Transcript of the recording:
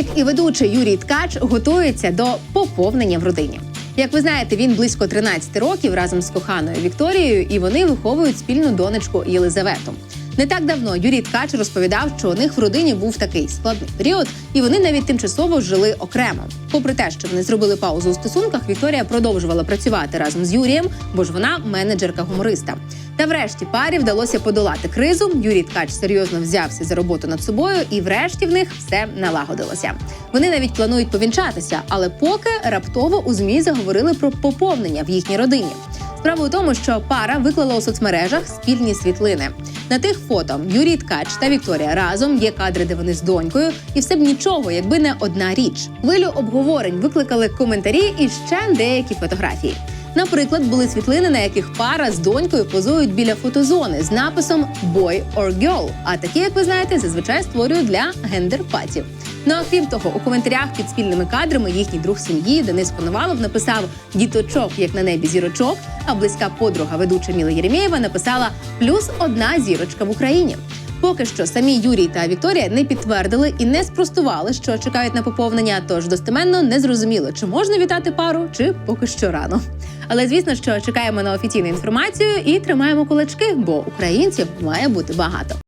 Комік і ведучий Юрій Ткач готується до поповнення в родині. Як ви знаєте, він близько 13 років разом з коханою Вікторією, і вони виховують спільну донечку Єлизавету. Не так давно Юрій Ткач розповідав, що у них в родині був такий складний період, і вони навіть тимчасово жили окремо. Попри те, що вони зробили паузу у стосунках, Вікторія продовжувала працювати разом з Юрієм, бо ж вона менеджерка гумориста. Та врешті парі вдалося подолати кризу. Юрій Ткач серйозно взявся за роботу над собою, і врешті в них все налагодилося. Вони навіть планують повінчатися, але поки раптово у змі заговорили про поповнення в їхній родині. Справа у тому, що пара виклала у соцмережах спільні світлини. На тих фото Юрій Ткач та Вікторія разом є кадри, де вони з донькою, і все б нічого, якби не одна річ. Хвилю обговорень викликали коментарі і ще деякі фотографії. Наприклад, були світлини, на яких пара з донькою позують біля фотозони з написом «Boy or Girl», А такі, як ви знаєте, зазвичай створюють для гендер-патів. Ну а крім того, у коментарях під спільними кадрами їхній друг сім'ї Денис Коновалов написав діточок, як на небі зірочок. А близька подруга ведуча Міла Єремєєва написала плюс одна зірочка в Україні. Поки що самі Юрій та Вікторія не підтвердили і не спростували, що чекають на поповнення. Тож достеменно не зрозуміло, чи можна вітати пару, чи поки що рано. Але звісно, що чекаємо на офіційну інформацію і тримаємо кулачки, бо українців має бути багато.